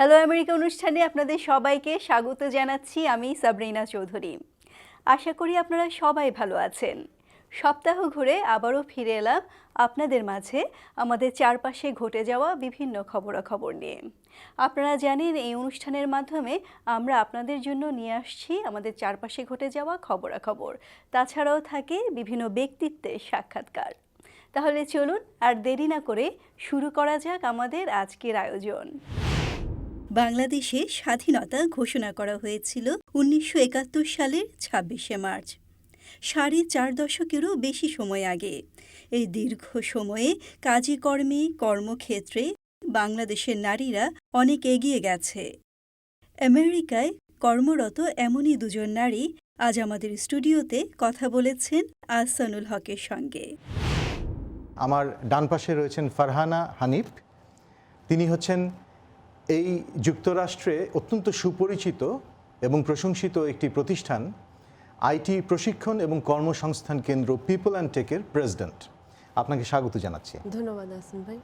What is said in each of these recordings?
Hello America অনুষ্ঠানে আপনাদের সবাইকে স্বাগত জানাচ্ছি আমি সাবরিনা চৌধুরী। আশা করি আপনারা সবাই ভালো আছেন। সপ্তাহ ঘুরে আবারও ফিরে এলাম আপনাদের মাঝে আমাদের চারপাশে ঘটে যাওয়া বিভিন্ন খবরাখবর নিয়ে। আপনারা জানেন, এই অনুষ্ঠানের মাধ্যমে আমরা আপনাদের জন্য নিয়ে আসছি আমাদের চারপাশে ঘটে যাওয়া খবরাখবর। তাছাড়াও থাকে বিভিন্ন ব্যক্তিত্বের সাক্ষাৎকার। তাহলে চলুন আর দেরি না করে শুরু করা যাক আমাদের আজকের আয়োজন। বাংলাদেশে স্বাধীনতা ঘোষণা করা হয়েছিল উনিশশো একাত্তর সালের ছাব্বিশে মার্চ, সাড়ে চার দশকেরও বেশি সময় আগে। এই দীর্ঘ সময়ে কাজে কর্মে, কর্মক্ষেত্রে বাংলাদেশের নারীরা অনেক এগিয়ে গেছে। আমেরিকায় কর্মরত এমনই দুজন নারী আজ আমাদের স্টুডিওতে কথা বলেছেন আহসানুল হকের সঙ্গে। আমার ডান পাশে রয়েছেন ফারহানা হানিফ। তিনি হচ্ছেন এই যুক্তরাষ্ট্রে অত্যন্ত সুপরিচিত এবং প্রশংসিত একটি প্রতিষ্ঠান আইটি প্রশিক্ষণ এবং কর্মসংস্থান কেন্দ্র পিপল অ্যান্ড টেকের প্রেসিডেন্ট। আপনাকে স্বাগত জানাচ্ছি। ধন্যবাদ আসিম ভাই।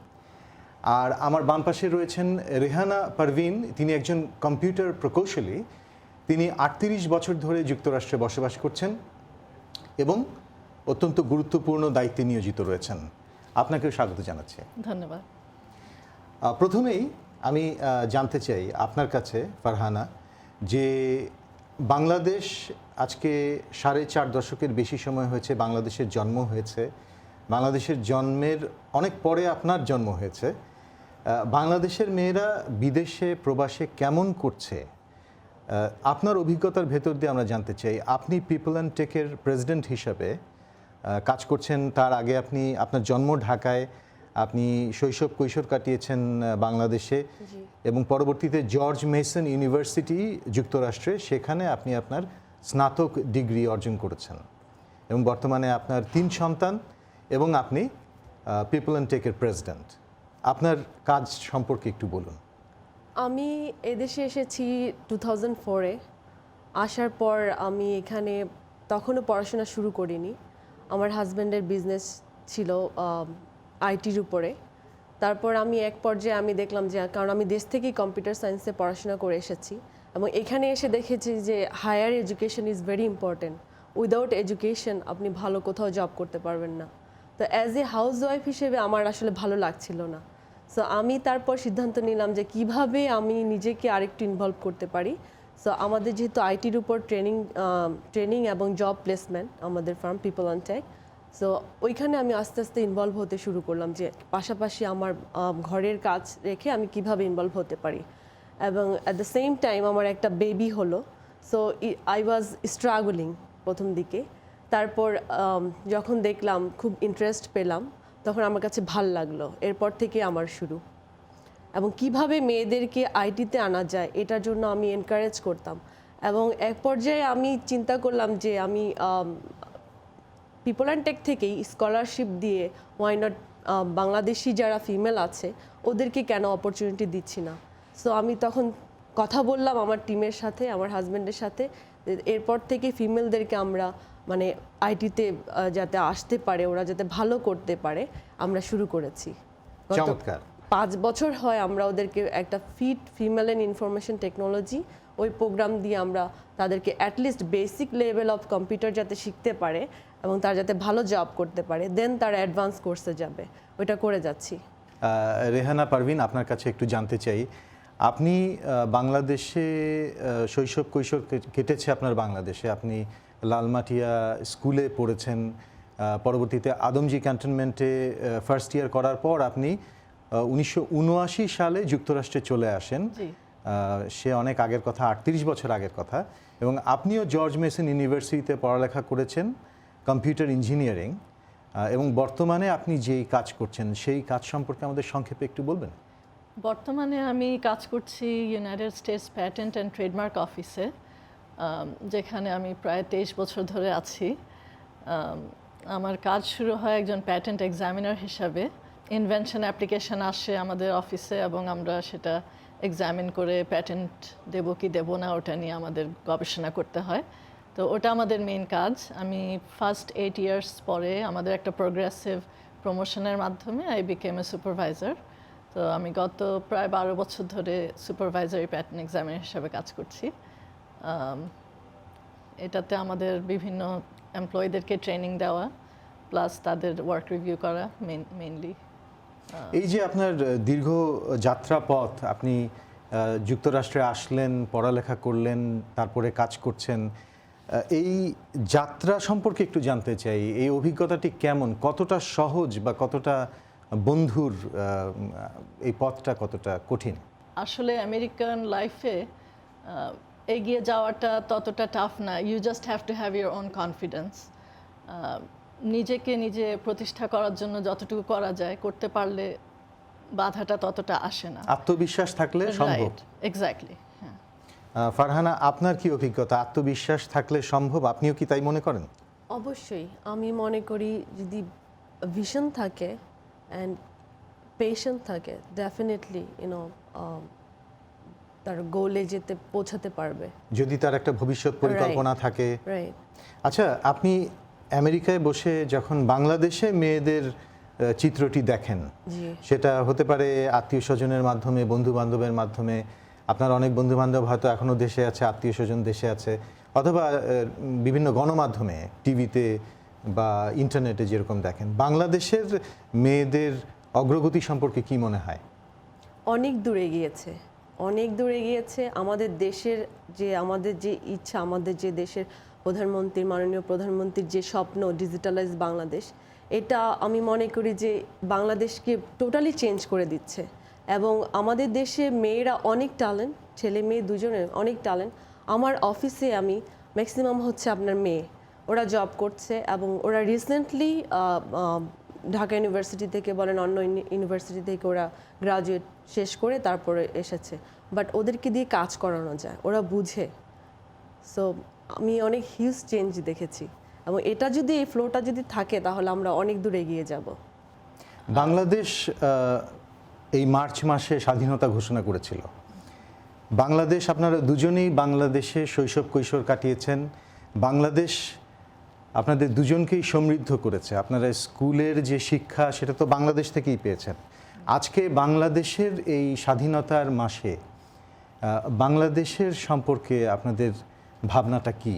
আর আমার বাম পাশে রয়েছেন রেহানা পারভিন তিনি একজন কম্পিউটার প্রকৌশলী। তিনি আটত্রিশ বছর ধরে যুক্তরাষ্ট্রে বসবাস করছেন এবং অত্যন্ত গুরুত্বপূর্ণ দায়িত্বে নিয়োজিত রয়েছেন। আপনাকেও স্বাগত জানাচ্ছি। ধন্যবাদ। প্রথমেই আমি জানতে চাই আপনার কাছে, ফারহানা, যে বাংলাদেশ আজকে সাড়ে চার দশকের বেশি সময় হয়েছে, বাংলাদেশের জন্ম হয়েছে। বাংলাদেশের জন্মের অনেক পরে আপনার জন্ম হয়েছে। বাংলাদেশের মেয়েরা বিদেশে, প্রবাসে কেমন করছে? আপনার অভিজ্ঞতার ভেতর দিয়ে আমরা জানতে চাই, আপনি পিপল অ্যান্ড টেকের প্রেসিডেন্ট হিসাবে কাজ করছেন, তার আগে আপনি আপনার জন্ম ঢাকায় আপনি শৈশব কৈশোর কাটিয়েছেন বাংলাদেশে এবং পরবর্তীতে জর্জ মেসন ইউনিভার্সিটি যুক্তরাষ্ট্রে সেখানে আপনি আপনার স্নাতক ডিগ্রি অর্জন করেছেন এবং বর্তমানে আপনার তিন সন্তান এবং আপনি পিপল অ্যান্ড টেকের প্রেসিডেন্ট আপনার কাজ সম্পর্কে একটু বলুন। আমি এদেশে এসেছি টু থাউজেন্ড ফোরে আসার পর আমি এখানে তখনও পড়াশোনা শুরু করিনি। আমার হাজব্যান্ডের বিজনেস ছিল আইটির উপরে। তারপর আমি এক পর্যায়ে আমি দেখলাম যে, কারণ আমি দেশ থেকেই কম্পিউটার সায়েন্সে পড়াশোনা করে এসেছি এবং এখানে এসে দেখেছি যে, higher education is very important. Without education আপনি ভালো কোথাও জব করতে পারবেন না। তো অ্যাজ এ হাউস ওয়াইফ হিসেবে আমার আসলে ভালো লাগছিল না। সো আমি তারপর সিদ্ধান্ত নিলাম যে, কীভাবে আমি নিজেকে আরেকটু ইনভলভ করতে পারি। সো আমাদের যেহেতু আইটির উপর ট্রেনিং ট্রেনিং এবং জব প্লেসমেন্ট আমাদের firm People on Tech so ওইখানে আমি আস্তে আস্তে ইনভলভ হতে শুরু করলাম যে পাশাপাশি আমার ঘরের কাজ রেখে আমি কীভাবে ইনভলভ হতে পারি। এবং অ্যাট দ্য সেম টাইম আমার একটা বেবি হলো। সো আই ওয়াজ স্ট্রাগলিং প্রথম দিকে। তারপর যখন দেখলাম খুব ইন্টারেস্ট পেলাম, তখন আমার কাছে ভালো লাগল। এরপর থেকে আমার শুরু। এবং কীভাবে মেয়েদেরকে আইটিতে আনা যায়, এটার জন্য আমি এনকারেজ করতাম। এবং এক পর্যায়ে আমি চিন্তা করলাম যে আমি পিপল অ্যান্ড টেক থেকেই স্কলারশিপ দিয়ে ওয়াই নট বাংলাদেশি যারা ফিমেল আছে ওদেরকে কেন অপরচুনিটি দিচ্ছি না? সো আমি তখন কথা বললাম আমার টিমের সাথে আমার হাজব্যান্ডের সাথে এরপর থেকে ফিমেলদেরকে আমরা মানে আইটিতে যাতে আসতে পারে ওরা যাতে ভালো করতে পারে আমরা শুরু করেছি। চমৎকার। পাঁচ বছর হয় আমরা ওদেরকে একটা fit female and information technology ওই প্রোগ্রাম দিয়ে আমরা তাদেরকে at least basic level of computer যাতে শিখতে পারে এবং তার যাতে ভালো জব করতে পারে দেন তার অ্যাডভান্স কোর্সে যাবে। ওইটা করে যাচ্ছি। রেহানা পারভিন আপনার কাছে একটু জানতে চাই। আপনি বাংলাদেশে শৈশব কৈশোর কেটেছে আপনার বাংলাদেশে। আপনি লালমাটিয়া স্কুলে পড়েছেন পরবর্তীতে আদমজি ক্যান্টনমেন্টে ফার্স্ট ইয়ার করার পর আপনি উনিশশো উনআশি সালে যুক্তরাষ্ট্রে চলে আসেন। সে অনেক আগের কথা আটত্রিশ বছর আগের কথা। এবং আপনিও জর্জ মেসন ইউনিভার্সিটিতে পড়ালেখা করেছেন। কম্পিউটার ইঞ্জিনিয়ারিং এবং বর্তমানে আপনি যেই কাজ করছেন, সেই কাজ সম্পর্কে আমাদের সংক্ষেপে একটু বলবেন? বর্তমানে আমি কাজ করছি United States Patent and Trademark অফিসে যেখানে আমি প্রায় তেইশ বছর ধরে আছি। আমার কাজ শুরু হয় একজন প্যাটেন্ট এক্সামিনার হিসাবে। ইনভেনশন অ্যাপ্লিকেশন আসে আমাদের অফিসে এবং আমরা সেটা এক্সামিন করে প্যাটেন্ট দেবো কি দেবো না, ওটা নিয়ে আমাদের গবেষণা করতে হয়। তো ওটা আমাদের মেইন কাজ। আমি ফার্স্ট এইট ইয়ার্স পরে আমাদের একটা প্রোগ্রেসিভ প্রমোশনের মাধ্যমে আই বিকেম এ সুপারভাইজার তো আমি গত প্রায় বারো বছর ধরে সুপারভাইজারি প্যাটার্ন এক্সামিনার হিসাবে কাজ করছি। এটাতে আমাদের বিভিন্ন এমপ্লয়ীদেরকে ট্রেনিং দেওয়া প্লাস তাদের ওয়ার্ক রিভিউ করা মেইনলি এই যে আপনার দীর্ঘ যাত্রা পথ, আপনি যুক্তরাষ্ট্রে আসলেন, পড়ালেখা করলেন, তারপরে কাজ করছেন এই যাত্রা সম্পর্কে একটু জানতে চাই এই অভিজ্ঞতাটি কেমন? কতটা সহজ বা কতটা বন্ধুর এই পথটা কতটা কঠিন? আসলে আমেরিকান লাইফে এগিয়ে যাওয়াটা ততটা টাফ না। You just have to have your own confidence নিজেকে নিজে প্রতিষ্ঠা করার জন্য যতটুকু করা যায় করতে পারলে বাধাটা ততটা আসে না। আত্মবিশ্বাস থাকলে সম্ভব। এক্স্যাক্টলি ফারহানা আপনার কি অভিজ্ঞতা? আত্মবিশ্বাস থাকলে সম্ভব? আপনিও কি তাই মনে করেন? অবশ্যই। আমি মনে করি যদি ভিশন থাকে অ্যান্ড পেশেন্ট থাকে ডেফিনেটলি ইউনো তার গোলে যেতে পৌঁছাতে পারবে। যদি তার একটা ভবিষ্যৎ পরিকল্পনা থাকে। আচ্ছা আপনি আমেরিকায় বসে যখন বাংলাদেশে মেয়েদের চিত্রটি দেখেন সেটা হতে পারে আত্মীয় স্বজনের মাধ্যমে বন্ধু বান্ধবের মাধ্যমে আপনার অনেক বন্ধু বান্ধব হয়তো এখনও দেশে আছে, আত্মীয় স্বজন দেশে আছে, অথবা বিভিন্ন গণমাধ্যমে, টিভিতে বা ইন্টারনেটে যেরকম দেখেন। বাংলাদেশের মেয়েদের অগ্রগতি সম্পর্কে কি মনে হয়? অনেক দূরে গিয়েছে অনেক দূরে গিয়েছে আমাদের দেশের যে, আমাদের যে ইচ্ছা, আমাদের যে দেশের প্রধানমন্ত্রীর মাননীয় প্রধানমন্ত্রীর যে স্বপ্ন ডিজিটালাইজ বাংলাদেশ, এটা আমি মনে করি যে, বাংলাদেশকে টোটালি চেঞ্জ করে দিচ্ছে। এবং আমাদের দেশে মেয়েরা অনেক ট্যালেন্ট ছেলে মেয়ে দুজনের অনেক ট্যালেন্ট আমার অফিসে আমি ম্যাক্সিমাম হচ্ছে আপনার মেয়ে। ওরা জব করছে এবং ওরা রিসেন্টলি ঢাকা ইউনিভার্সিটি থেকে বলেন অন্য ইউনিভার্সিটি থেকে ওরা গ্রাজুয়েট শেষ করে তারপরে এসেছে। বাট ওদেরকে দিয়ে কাজ করানো যায়, ওরা বুঝে। সো আমি অনেক হিউজ চেঞ্জ দেখেছি। এবং এটা যদি, এই ফ্লোটা যদি থাকে তাহলে আমরা অনেক দূর এগিয়ে যাব। বাংলাদেশ এই মার্চ মাসে স্বাধীনতা ঘোষণা করেছিল। বাংলাদেশ আপনারা দুজনেই বাংলাদেশে শৈশব কৈশোর কাটিয়েছেন। বাংলাদেশ আপনাদের দুজনকেই সমৃদ্ধ করেছে। আপনারা স্কুলের যে শিক্ষা সেটা তো বাংলাদেশ থেকেই পেয়েছেন। আজকে বাংলাদেশের এই স্বাধীনতার মাসে বাংলাদেশের সম্পর্কে আপনাদের ভাবনাটা কি?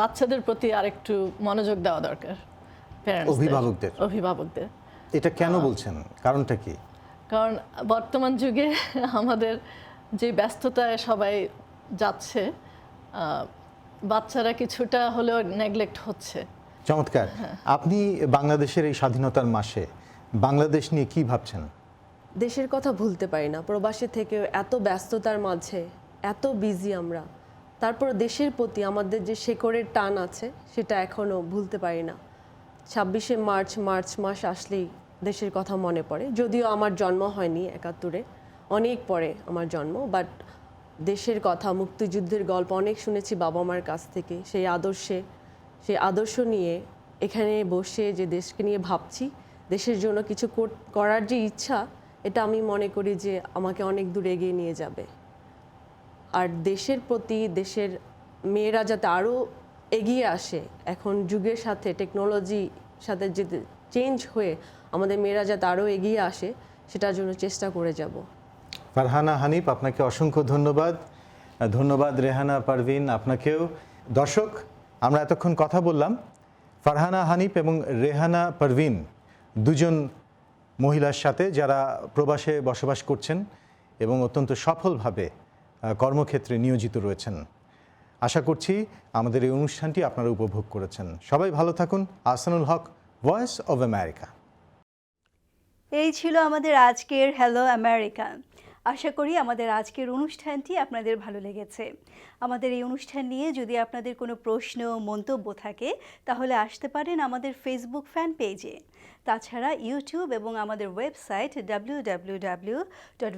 বাচ্চাদের প্রতি আরেকটু মনোযোগ দেওয়া দরকার অভিভাবকদের। অভিভাবকদের। এটা কেন বলছেন? কারণটা কি? কারণ বর্তমান যুগে আমাদের যে ব্যস্ততায় সবাই যাচ্ছে বাচ্চারা কিছুটা হলেও নেগলেক্ট হচ্ছে। চমৎকার। আপনি বাংলাদেশের এই স্বাধীনতার মাসে বাংলাদেশ নিয়ে কি ভাবছেন? দেশের কথা ভুলতে পারি না। প্রবাসী থেকে এত ব্যস্ততার মাঝে এত বিজি আমরা। তারপর দেশের প্রতি আমাদের যে শেকড়ের টান আছে সেটা এখনও ভুলতে পারি না। ছাব্বিশে মার্চ মার্চ মাস আসলেই দেশের কথা মনে পড়ে। যদিও আমার জন্ম হয়নি একাত্তরে, অনেক পরে আমার জন্ম বাট দেশের কথা, মুক্তিযুদ্ধের গল্প অনেক শুনেছি বাবা মার কাছ থেকে। সেই আদর্শে, সেই আদর্শ নিয়ে এখানে বসে যে দেশকে নিয়ে ভাবছি, দেশের জন্য কিছু করার যে ইচ্ছা, এটা আমি মনে করি যে আমাকে অনেক দূর এগিয়ে নিয়ে যাবে। আর দেশের প্রতি, দেশের মেয়েরা যাতে আরও এগিয়ে আসে, এখন যুগের সাথে টেকনোলজি সাথে যে চেঞ্জ হয়ে আমাদের মেয়েরা যাতে আরও এগিয়ে আসে, সেটার জন্য চেষ্টা করে যাব। ফারহানা হানিফ, আপনাকে অসংখ্য ধন্যবাদ। ধন্যবাদ রেহানা, পারভিন আপনাকেও। দর্শক, আমরা এতক্ষণ কথা বললাম। ফারহানা হানিফ এবং রেহানা, পারভিন দুজন মহিলার সাথে যারা প্রবাসে বসবাস করছেন এবং অত্যন্ত সফলভাবে কর্মক্ষেত্রে নিয়োজিত রয়েছেন। আশা করছি আমাদের এই অনুষ্ঠানটি আপনারা উপভোগ করেছেন। সবাই ভালো থাকুন। Asanul Haque Voice of America এই ছিল আমাদের আজকের হ্যালো আমেরিকা আশা করি আমাদের আজকের অনুষ্ঠানটি আপনাদের ভালো লেগেছে। আমাদের এই অনুষ্ঠান নিয়ে যদি আপনাদের কোনো প্রশ্ন, মন্তব্য থাকে, তাহলে আসতে পারেন আমাদের ফেসবুক ফ্যান পেজে তাছাড়া ইউটিউব এবং আমাদের website W dot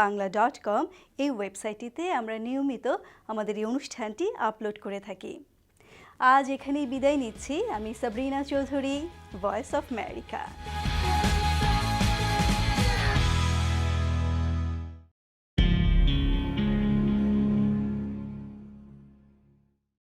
Bangla dot com এই ওয়েবসাইটটিতে আমরা নিয়মিত আমাদের এই অনুষ্ঠানটি আপলোড করে থাকি। আজ এখানেই বিদায় নিচ্ছি। আমি Sabrina Chowdhury Voice of America